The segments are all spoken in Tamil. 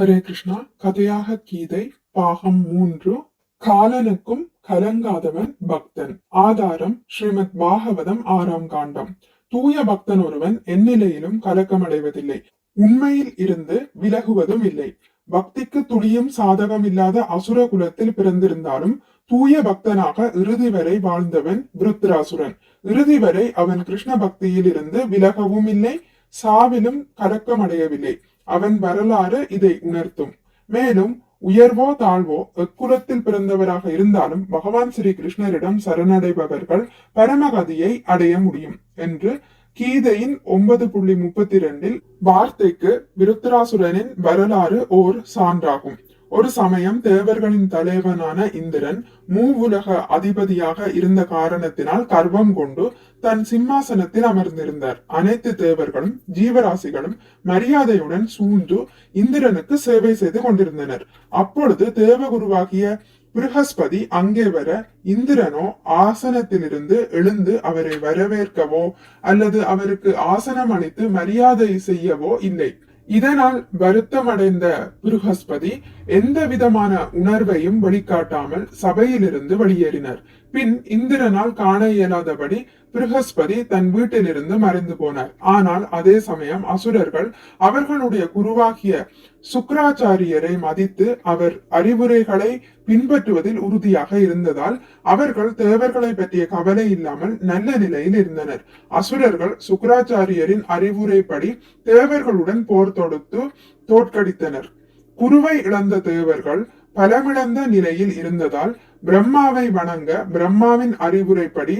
ஹரே கிருஷ்ணா. கதையாக கீதை பாகம் மூன்று. காலனுக்கும் கலங்காதவன் பக்தன். ஆதாரம் ஸ்ரீமத் பாகவதம் ஆறாம் காண்டம். தூய பக்தன் ஒருவன் எந்நிலையிலும் கலக்கமடைவதில்லை. உண்மையில் இருந்து விலகுவதும் இல்லை. பக்திக்கு துளியும் சாதகம் இல்லாத அசுர குலத்தில் பிறந்திருந்தாலும் தூய பக்தனாக இறுதி வரை வாழ்ந்தவன் விருத்ராசுரன். இறுதி வரை அவன் கிருஷ்ண பக்தியில் இருந்து விலகவும் இல்லை சாவிலும் கலக்கமடையவில்லை. அவன் வரலாறு இதை உணர்த்தும். மேலும் உயர்வோ தாழ்வோ எக்குலத்தில் பிறந்தவராக இருந்தாலும் பகவான் ஸ்ரீ கிருஷ்ணரிடம் சரணடைபவர்கள் பரமகதியை அடைய முடியும் என்று கீதையின் ஒன்பது புள்ளி முப்பத்தி இரண்டில் வார்த்தைக்கு விருத்தராசுரனின் வரலாறு ஓர் சான்றாகும். ஒரு சமயம் தேவர்களின் தலைவனான இந்திரன் மூவுலக அதிபதியாக இருந்த காரணத்தினால் கர்வம் கொண்டு தன் சிம்மாசனத்தில் அமர்ந்திருந்தார். அனைத்து தேவர்களும் ஜீவராசிகளும் மரியாதையுடன் சூழ்ந்து இந்திரனுக்கு சேவை செய்து கொண்டிருந்தனர். அப்பொழுது தேவகுருவாகிய பிருகஸ்பதி அங்கே வர இந்திரனோ ஆசனத்திலிருந்து எழுந்து அவரை வரவேற்கவோ அல்லது அவருக்கு ஆசனம் அளித்து மரியாதை செய்யவோ இல்லை. இதனால் வருத்தமடைந்த பிருகஸ்பதி எந்த விதமான உணர்வையும் வெளிக்காட்டாமல் சபையிலிருந்து வெளியேறினர். பின் இந்திரனால் காண இயலாதபடி பிருகஸ்பதி தன் வீட்டிலிருந்து மறைந்து போனார். ஆனால் அதே சமயம் அசுரர்கள் அவர்களுடைய குருவாகிய சுக்கராச்சாரியரை மதித்து அவர் அறிவுரைகளை பின்பற்றுவதில் உறுதியாக இருந்ததால் அவர்கள் தேவர்களை பற்றிய கவலை இல்லாமல் நல்ல நிலையில் இருந்தனர். அசுரர்கள் சுக்கராச்சாரியரின் அறிவுரைப்படி தேவர்களுடன் போர் தொடுத்து தோற்கடித்தனர். குருவை இழந்த தேவர்கள் பலமிழந்த நிலையில் இருந்ததால் பிரம்மாவை வணங்க பிரம்மாவின் அறிவுரைப்படி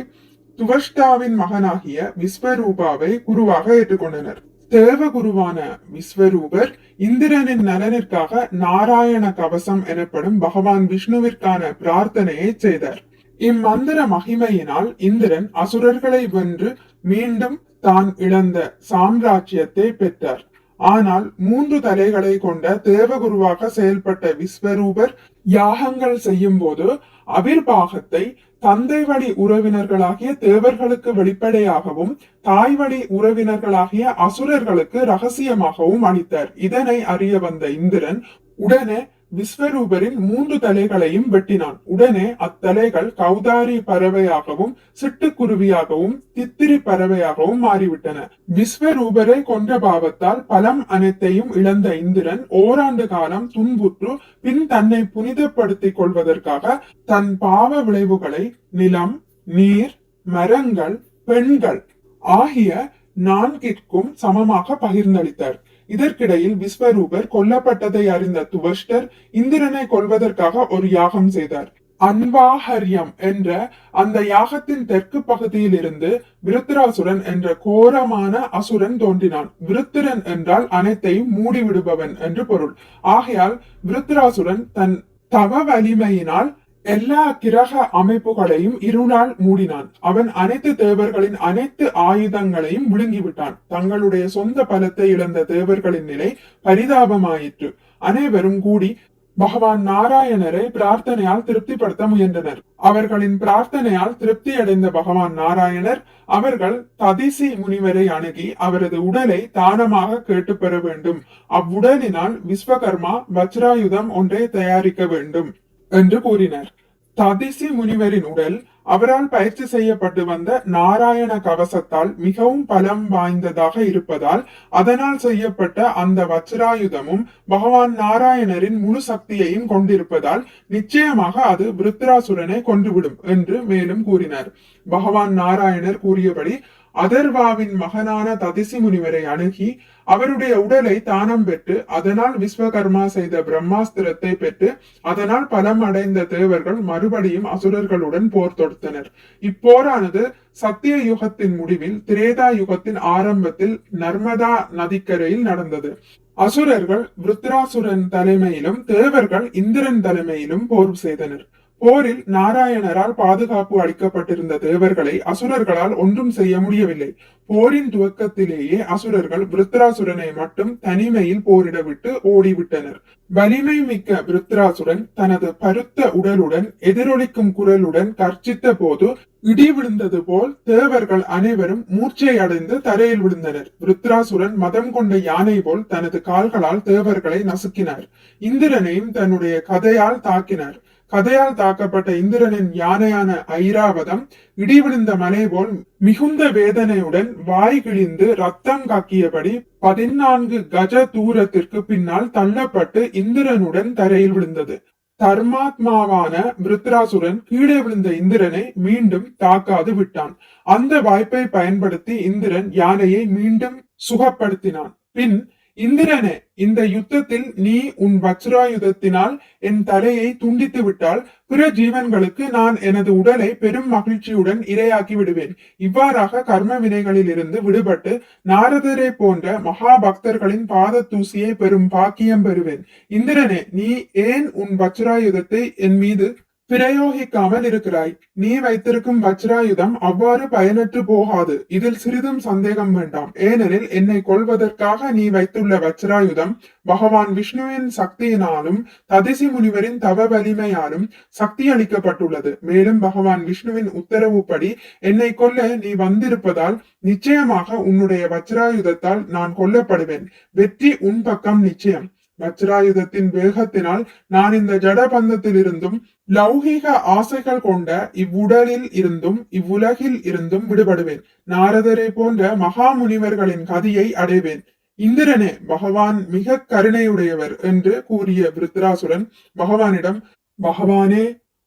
துவஷ்டாவின் மகனாகிய விஸ்வரூபாவை குருவாக ஏற்றுக்கொண்டனர். தேவகுருவான விஸ்வரூபர் இந்திரனின் நலனிற்காக நாராயண கவசம் எனப்படும் பகவான் விஷ்ணுவிற்கான பிரார்த்தனையை செய்தார். இம்மந்திர மகிமையினால் இந்திரன் அசுரர்களை வென்று மீண்டும் தான் இழந்த சாம்ராஜ்யத்தை பெற்றார். ஆனால் மூன்று தலைகளை கொண்ட தேவகுருவாக செயல்பட்ட விஸ்வரூபர் யாகங்கள் செய்யும் போது அவிர்வாகத்தை தந்தை வழி உறவினர்களாகிய தேவர்களுக்கு வெளிப்படையாகவும் தாய் வழி உறவினர்களாகிய அசுரர்களுக்கு ரகசியமாகவும் அளித்தார். இதனை அறிய வந்த இந்திரன் உடனே விஸ்வரூபரின் மூன்று தலைகளையும் வெட்டினான். உடனே அத்தலைகள் கௌதாரி பறவையாகவும் சிட்டுக்குருவியாகவும் தித்திரி பறவையாகவும் மாறிவிட்டன. விஸ்வரூபரை கொன்ற பாவத்தால் பலம் அனைத்தையும் இழந்த இந்திரன் ஓராண்டு காலம் துன்புற்று பின் தன்னை புனிதப்படுத்திக் கொள்வதற்காக தன் பாவ விளைவுகளை நிலம் நீர் மரங்கள் பெண்கள் ஆகிய நான்கிற்கும் சமமாக பகிர்ந்தளித்தார். இதற்கிடையில் விஸ்வரூபர் கொல்லப்பட்டதை அறிந்த துவஷ்டர் இந்திரனை கொள்வதற்காக ஒரு யாகம் செய்தார். அன்வாஹரியம் என்ற அந்த யாகத்தின் தெற்கு பகுதியில் இருந்து விருத்திராசுரன் என்ற கோரமான அசுரன் தோன்றினான். விருத்திரன் என்றால் அனைத்தையும் மூடிவிடுபவன் என்று பொருள். ஆகையால் விருத்திராசுரன் தன் தவ வலிமையினால் எல்லா கிரக அமைப்புகளையும் இருநாள் மூடினான். அவன் அனைத்து தேவர்களின் அனைத்து ஆயுதங்களையும் விழுங்கிவிட்டான் தங்களுடைய சொந்த பலத்தை இழந்த தேவர்களின் நிலை பரிதாபமாயிற்று. அனைவரும் கூடி பகவான் நாராயணரை பிரார்த்தனையால் திருப்திப்படுத்த முயன்றனர். அவர்களின் பிரார்த்தனையால் திருப்தி அடைந்த பகவான் நாராயணர் அவர்கள் ததிசி முனிவரை அணுகி அவரது உடலை தானமாக கேட்டு பெற வேண்டும். அவ்வுடலினால் விஸ்வகர்மா வஜ்ராயுதம் ஒன்றை தயாரிக்க வேண்டும். என்று கூறினர். ததிசி முனிவரின் உடல் அவரால் பயிற்சி செய்யப்பட்டு வந்த நாராயண கவசத்தால் மிகவும் பலம் வாய்ந்ததாக இருப்பதால் அதனால் செய்யப்பட்ட அந்த வச்சிராயுதமும் பகவான் நாராயணரின் முழு சக்தியையும் கொண்டிருப்பதால் நிச்சயமாக அது விருத்ராசுரனை கொன்றுவிடும் என்று மேலும் கூறினார். பகவான் நாராயணர் கூறியபடி அதர்வாவின் மகனான ததிசி முனிவரை அணுகி அவருடைய உடலை தானம் பெற்று அதனால் விஸ்வகர்மா செய்த பிரம்மாஸ்திரத்தை பெற்று அதனால் பலம் அடைந்த தேவர்கள் மறுபடியும் அசுரர்களுடன் போர் தொடுத்தனர். இப்போரானது சத்திய யுகத்தின் முடிவில் திரேதா யுகத்தின் ஆரம்பத்தில் நர்மதா நதிக்கரையில் நடந்தது. அசுரர்கள் விருத்ராசுரன் தலைமையிலும் தேவர்கள் இந்திரன் தலைமையிலும் போர் செய்தனர். போரில் நாராயணரால் பாதுகாப்பு அளிக்கப்பட்டிருந்த தேவர்களை அசுரர்களால் ஒன்றும் செய்ய முடியவில்லை. போரின் துவக்கத்திலேயே அசுரர்கள் விருத்ராசுரனை மட்டும் தனிமையில் போரிட விட்டு ஓடிவிட்டனர். வலிமை மிக்க விருத்ராசுரன் தனது பருத்த உடலுடன் எதிரொலிக்கும் குரலுடன் கர்ச்சித்த போது இடி விழுந்தது போல் தேவர்கள் அனைவரும் மூர்ச்சை அடைந்து தரையில் விழுந்தனர். விருத்ராசுரன் மதம் கொண்ட யானை போல் தனது கால்களால் தேவர்களை நசுக்கினார். இந்திரனையும் தன்னுடைய கதையால் தாக்கினார். கதையால் தாக்கப்பட்ட இந்திரனின் யானையான ஐராவதம் இடிவிழுந்த மலை போல் மிகுந்த வேதனையுடன் வாய் கிழிந்து ரத்தம் காக்கியபடி பதினான்கு கஜ தூரத்திற்கு பின்னால் தள்ளப்பட்டு இந்திரனுடன் தரையில் விழுந்தது. தர்மாத்மாவான விருத்ராசுரன் கீழே விழுந்த இந்திரனை மீண்டும் தாக்காது விட்டான். அந்த வாய்ப்பை பயன்படுத்தி இந்திரன் யானையை மீண்டும் சுகப்படுத்தினான். பின் இந்திரனே இந்த யுத்தத்தில் நீ உன் வஜ்ராயுதத்தினால் என் தலையை துண்டித்து விட்டால் பிற ஜீவன்களுக்கு நான் எனது உடலை பெரும் மகிழ்ச்சியுடன் இரையாக்கி விடுவேன். இவ்வாறாக கர்ம வினைகளில் இருந்து விடுபட்டு நாரதரை போன்ற மகா பக்தர்களின் பாத தூசியை பெரும் பாக்கியம் பெறுவேன். இந்திரனே நீ ஏன் உன் வஜ்ராயுதத்தை என் மீது பிரயோகிக்காமல் இருக்கிறாய் நீ வைத்திருக்கும் வஜ்ராயுதம் அவ்வாறு பயனற்று போகாது. இதில் சிறிதும் சந்தேகம் வேண்டாம். ஏனெனில் என்னை கொள்வதற்காக நீ வைத்துள்ள வஜ்ராயுதம் பகவான் விஷ்ணுவின் சக்தியினாலும் ததிசி முனிவரின் தவ வலிமையாலும் சக்தி அளிக்கப்பட்டுள்ளது மேலும் பகவான் விஷ்ணுவின் உத்தரவுப்படி என்னை கொல்ல நீ வந்திருப்பதால் நிச்சயமாக உன்னுடைய வஜ்ராயுதத்தால் நான் கொல்லப்படுவேன். வெற்றி உன் பக்கம் நிச்சயம். வஜ்ராயுதத்தின் வேகத்தினால் நான் இந்த ஜடபந்தத்தில் இருந்தும் லௌகீக ஆசைகள் கொண்ட இவ்வுடலில் இருந்தும் இவ்வுலகில் இருந்தும் விடுபடுவேன். நாரதரை போன்ற மகா முனிவர்களின் கதியை அடைவேன். இந்திரனே பகவான் மிக கருணையுடையவர் என்று கூறிய விருத்ராசுரன் பகவானிடம் பகவானே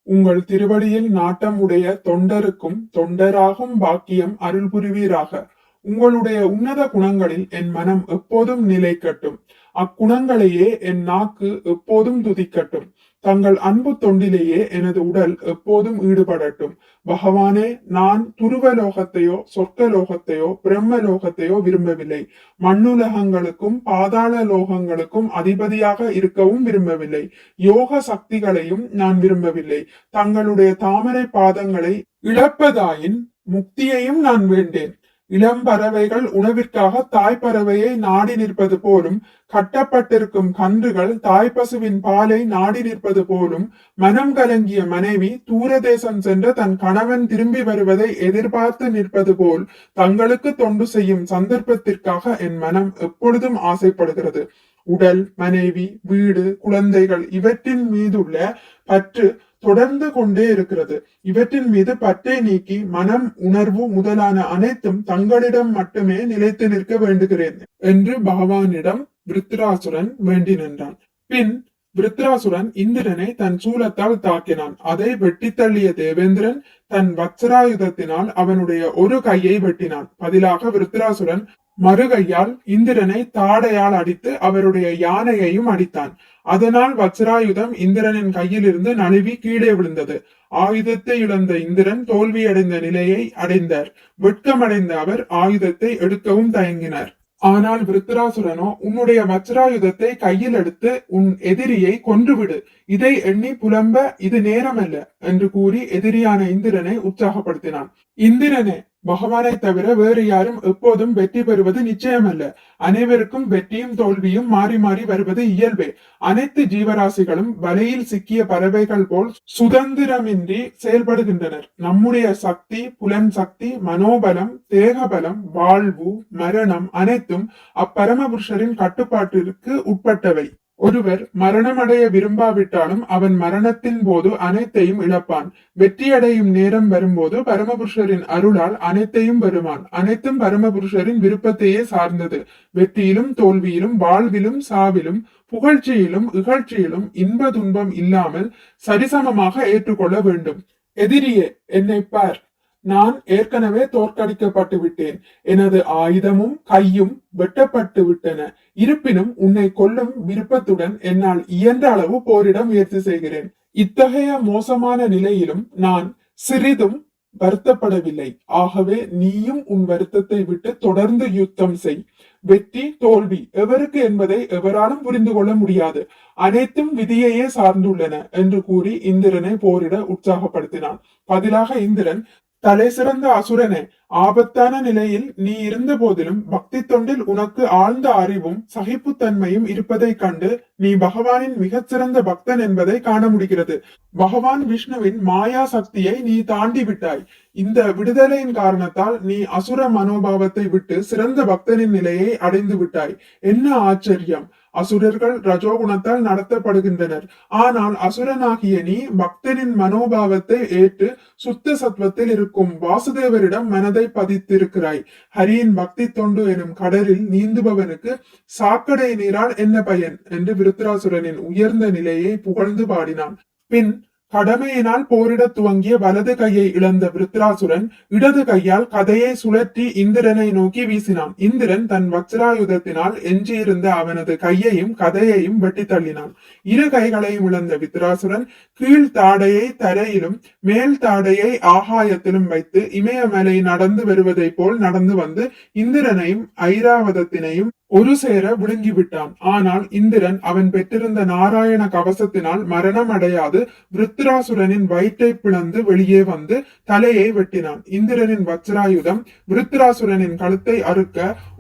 உங்கள் திருவடியில் நாட்டம் உடைய தொண்டருக்கும் தொண்டராகும் பாக்கியம் அருள் புரிவீராக உங்களுடைய உன்னத குணங்களில் என் மனம் எப்போதும் நிலைக்கட்டும் அக்குணங்களையே என் நாக்கு எப்போதும் துதிக்கட்டும். தங்கள் அன்பு தொண்டிலேயே எனது உடல் எப்போதும் ஈடுபடட்டும். பகவானே நான் துருவலோகத்தையோ சொர்க்கலோகத்தையோ பிரம்மலோகத்தையோ விரும்பவில்லை. மண்ணுலகங்களுக்கும் பாதாள லோகங்களுக்கும் அதிபதியாக இருக்கவும் விரும்பவில்லை. யோக சக்திகளையும் நான் விரும்பவில்லை. தங்களுடைய தாமரை பாதங்களை இழப்பதாயின் முக்தியையும் நான் வேண்டேன். இளம் பறவைகள் உணவிற்காக தாய்ப்பறவையை நாடி நிற்பது போலும் கட்டப்பட்டிருக்கும் கன்றுகள் தாய்ப்பசுவின் பாலை நாடி நிற்பது போலும் மனம் கலங்கிய மனைவி தூரதேசம் சென்று தன் கணவன் திரும்பி வருவதை எதிர்பார்த்து நிற்பது போல் தங்களுக்கு தொண்டு செய்யும் சந்தர்ப்பத்திற்காக என் மனம் எப்பொழுதும் ஆசைப்படுகிறது. உடல் மனைவி வீடு குழந்தைகள் இவற்றின் மீதுள்ள பற்று தொடர்ந்து கொண்டே இருக்கிறது. இவற்றின் மீது பற்றை நீக்கி மனம் உணர்வு முதலான அனைத்தும் தங்களிடம் மட்டுமே நிலைத்து நிற்க வேண்டுகிறேன் என்று பகவானிடம் விருத்ராசுரன் வேண்டி நின்றான். பின் விருத்ராசுரன் இந்திரனை தன் சூலத்தால் தாக்கினான். அதை வெட்டி தள்ளிய தேவேந்திரன் தன் வத்சராயுதத்தினால் அவனுடைய ஒரு கையை வெட்டினான். பதிலாக விருத்ராசுரன் மறுகையால் இந்திரனை தாடையால் அடித்து அவருடைய யானையையும் அடித்தான். அதனால் வஜ்ராயுதம் இந்திரனின் கையிலிருந்து நழுவி கீழே விழுந்தது. ஆயுதத்தை இழந்த இந்திரன் தோல்வியடைந்த நிலையை அடைந்தார். வெட்கமடைந்த அவர் ஆயுதத்தை எடுக்கவும் தயங்கினார். ஆனால் விருத்ராசுரனோ உன்னுடைய வஜ்ராயுதத்தை கையில் எடுத்து உன் எதிரியை கொன்றுவிடு. இதை எண்ணி புலம்ப இது நேரமல்ல என்று கூறி எதிரியான இந்திரனை உற்சாகப்படுத்தினான். இந்திரனே பகவானை தவிர வேறு யாரும் எப்போதும் வெற்றி பெறுவது நிச்சயமல்ல. அனைவருக்கும் வெற்றியும் தோல்வியும் மாறி மாறி வருவது இயல்பே. அனைத்து ஜீவராசிகளும் வலையில் சிக்கிய பறவைகள் போல் சுதந்திரமின்றி செயல்படுகின்றனர். நம்முடைய சக்தி புலன் சக்தி மனோபலம் தேகபலம் வாழ்வு மரணம் அனைத்தும் அப்பரமபுருஷரின் கட்டுப்பாட்டிற்கு உட்பட்டவை. ஒருவர் மரணமடைய விரும்பாவிட்டாலும் அவன் மரணத்தின் போது அனைத்தையும் இழப்பான். வெற்றியடையும் நேரம் வரும்போது பரமபுருஷரின் அருளால் அனைத்தையும் வருவான் அனைத்தும் பரமபுருஷரின் விருப்பத்தையே சார்ந்தது. வெற்றியிலும் தோல்வியிலும் வாழ்விலும் சாவிலும் புகழ்ச்சியிலும் இகழ்ச்சியிலும் இன்ப துன்பம் இல்லாமல் சரிசமமாக ஏற்றுக்கொள்ள வேண்டும். எதிரியே என்னை பார். நான் ஏற்கனவே தோற்கடிக்கப்பட்டு விட்டேன். எனது ஆயுதமும் கையும் வெட்டப்பட்டு விட்டன. இருப்பினும் உன்னை கொல்லும் விருப்பத்துடன் என்னால் இயன்ற அளவு போரிட முயற்சி செய்கிறேன். இத்தகைய மோசமான நிலையிலும் நான் சிறிதும் வருத்தப்படவில்லை. ஆகவே நீயும் உன் வருத்தத்தை விட்டு தொடர்ந்து யுத்தம் செய். வெற்றி தோல்வி எவருக்கு என்பதை எவராலும் புரிந்து கொள்ள முடியாது. அனைத்தும் விதியையே சார்ந்துள்ளன என்று கூறி இந்திரனை போரிட உற்சாகப்படுத்தினான். பதிலாக இந்திரன் தலை சிறந்த அசுரனே ஆபத்தான நிலையில் நீ இருந்த போதிலும் பக்தி தொண்டில் உனக்கு ஆழ்ந்த அறிவும் சகிப்புத்தன்மையும் இருப்பதைக் கண்டு நீ பகவானின் மிகச்சிறந்த பக்தன் என்பதை காண முடிகிறது. பகவான் விஷ்ணுவின் மாயா சக்தியை நீ தாண்டி விட்டாய். இந்த விடுதலையின் காரணத்தால் நீ அசுர மனோபாவத்தை விட்டு சிறந்த பக்தனின் நிலையை அடைந்து விட்டாய். என்ன ஆச்சரியம்! அசுரர்கள் ரஜோகுணத்தால் நடத்தப்படுகின்றனர். ஆனால் அசுரனாகிய நீ பக்தனின் மனோபாவத்தை ஏற்று சுத்த சத்வத்தில் இருக்கும் வாசுதேவரிடம் மனதை பதித்திருக்கிறாய். ஹரியின் பக்தி தொண்டு எனும் கடலில் நீந்துபவனுக்கு சாக்கடை நீரால் என்ன பயன்? என்று விருத்ராசுரனின் உயர்ந்த நிலையை புகழ்ந்து பாடினான். பின் கடமையினால் போரிடத் துவங்கிய வலது கையை இழந்த விருத்ராசுரன் இடது கையால் கதையை சுழற்றி இந்திரனை நோக்கி வீசினான். இந்திரன் தன் வக்ராயுதத்தினால் எஞ்சியிருந்த அவனது கையையும் கதையையும் வெட்டி தள்ளினான். இரு கைகளையும் இழந்த வித்ராசுரன் கீழ் தாடையை தரையிலும் மேல் தாடையை ஆகாயத்திலும் வைத்து இமயமலை நடந்து வருவதைப் போல் நடந்து வந்து இந்திரனையும் ஐராவதத்தினையும் ஒரு சேர விழுங்கி விட்டான் ஆனால் இந்திரன் அவன் பெற்றிருந்த நாராயண கவசத்தினால் மரணம் அடையாது விருத்ராசுரனின் வயிற்றை பிளந்து வெளியே வந்து தலையை வெட்டினான். இந்திரனின் வஜ்ராயுதம் விருத்ராசுரனின் கழுத்தை அறுக்க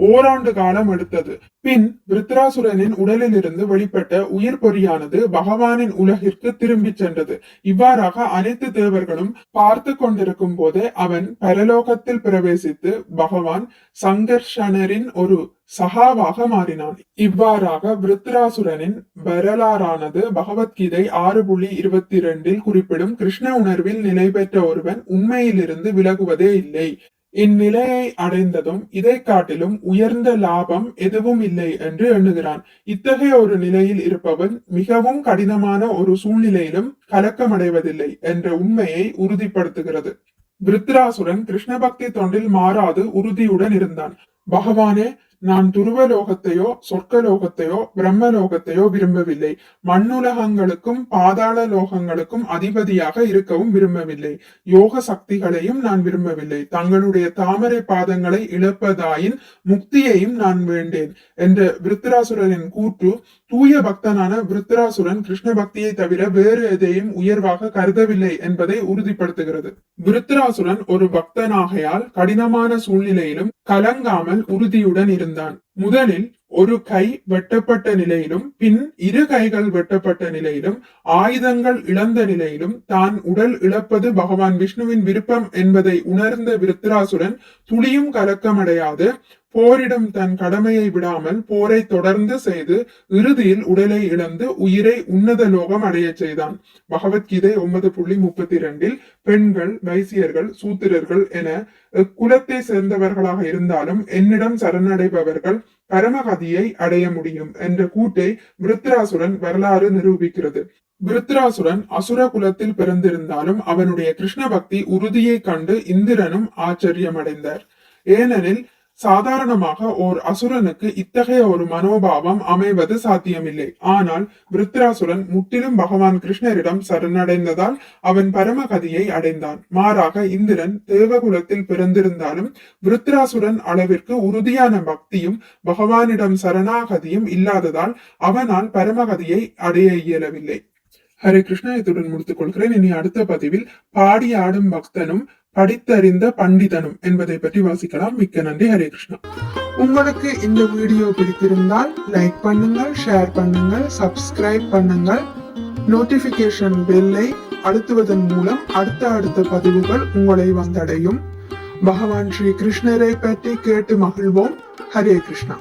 ஓராண்டு காலம் எடுத்தது. பின் விருத்ராசுரனின் உடலில் இருந்து வெளிப்பட்ட உயிர் பொறியானது பகவானின் உலகிற்கு திரும்பிச் சென்றது. இவ்வாறாக அனைத்து தேவர்களும் பார்த்து கொண்டிருக்கும் போதே அவன் பரலோகத்தில் பிரவேசித்து பகவான் சங்கர்ஷனரின் ஒரு சகாவாக மாறினான். இவ்வாறாக விருத்ராசுரனின் வரலாறானது பகவத்கீதை ஆறு புள்ளி இருபத்தி இரண்டில் குறிப்பிடும் கிருஷ்ண உணர்வில் நிலை பெற்ற ஒருவன் உண்மையிலிருந்து விலகுவதே இல்லை. இந்நிலையை அடைந்ததும் இதை காட்டிலும் உயர்ந்த லாபம் எதுவும் இல்லை என்று எண்ணுகிறான். இத்தகைய ஒரு நிலையில் இருப்பவன் மிகவும் கடினமான ஒரு சூழ்நிலையிலும் கலக்கமடைவதில்லை என்ற உண்மையை உறுதிப்படுத்துகிறது. விருத்ராசுரன் கிருஷ்ண பக்தி தொண்டில் மாறாது உறுதியுடன் இருந்தான். பகவானே நான் துருவலோகத்தையோ சொர்க்கலோகத்தையோ பிரம்மலோகத்தையோ விரும்பவில்லை. மண்ணுலகங்களுக்கும் பாதாள லோகங்களுக்கும் அதிபதியாக இருக்கவும் விரும்பவில்லை. யோக சக்திகளையும் நான் விரும்பவில்லை. தங்களுடைய தாமரை பாதங்களை இழப்பதாயின் முக்தியையும் நான் வேண்டேன் என்ற விருத்தராசுரனின் கூற்று தூய பக்தனான விருத்தராசுரன் கிருஷ்ண பக்தியை தவிர வேறு எதையும் உயர்வாக கருதவில்லை என்பதை உறுதிப்படுத்துகிறது. விருத்தராசுரன் ஒரு பக்தனாகையால் கடினமான சூழ்நிலையிலும் கலங்காமல் உறுதியுடன் இருந்தார் இருந்தான் முதலில் ஒரு கை வெட்டப்பட்ட நிலையிலும் பின் இரு கைகள் வெட்டப்பட்ட நிலையிலும் ஆயுதங்கள் இழந்த நிலையிலும் தான் உடல் இழப்பது பகவான் விஷ்ணுவின் விருப்பம் என்பதை உணர்ந்த விருத்ராசுரன் துளியும் கலக்கமடையாது. போரிடும் தன் கடமையை விடாமல் போரை தொடர்ந்து செய்து இறுதியில் உடலை இழந்து உயிரை உன்னத லோகம் அடைய செய்தான். பகவத்கீதை ஒன்பது புள்ளி முப்பத்தி இரண்டில் பெண்கள் வைசியர்கள் சூத்திரர்கள் என குலத்தை சேர்ந்தவர்களாக இருந்தாலும் என்னிடம் சரணடைபவர்கள் பரமகதியை அடைய முடியும் என்ற கூட்டை விருத்ராசுரன் வரலாறு நிரூபிக்கிறது. விருத்ராசுரன் அசுர குலத்தில் பிறந்திருந்தாலும் அவனுடைய கிருஷ்ண பக்தி உறுதியை கண்டு இந்திரனும் ஆச்சரியமடைந்தார். ஏனெனில் சாதாரணமாக ஓர் அசுரனுக்கு இத்தகைய ஒரு மனோபாவம் அமைவது சாத்தியமில்லை. ஆனால் விருத்ராசுரன் முற்றிலும் பகவான் கிருஷ்ணரிடம் சரணடைந்ததால் அவன் பரமகதியை அடைந்தான். மாறாக இந்திரன் தேவகுலத்தில் பிறந்திருந்தாலும் விருத்ராசுரன் அளவிற்கு உறுதியான பக்தியும் பகவானிடம் சரணாகதியும் இல்லாததால் அவனால் பரமகதியை அடைய இயலவில்லை. ஹரே கிருஷ்ணா இத்துடன் முடித்துக் கொள்கிறேன் இனி அடுத்த பதிவில் பாடி ஆடும் பக்தனும் படித்தறிந்த பண்டிதனும் என்பதை பற்றி வாசிக்கலாம். மிக்க நன்றி ஹரே கிருஷ்ணா. உங்களுக்கு இந்த வீடியோ பிடித்திருந்தால் லைக் பண்ணுங்கள் ஷேர் பண்ணுங்கள் சப்ஸ்கிரைப் பண்ணுங்கள். நோட்டிபிகேஷன் பெல்லை அழுத்துவதன் மூலம் அடுத்த அடுத்த பதிவுகள் உங்களை வந்தடையும். பகவான் ஸ்ரீ கிருஷ்ணரை பற்றி கேட்டு மகிழ்வோம். ஹரே கிருஷ்ணா.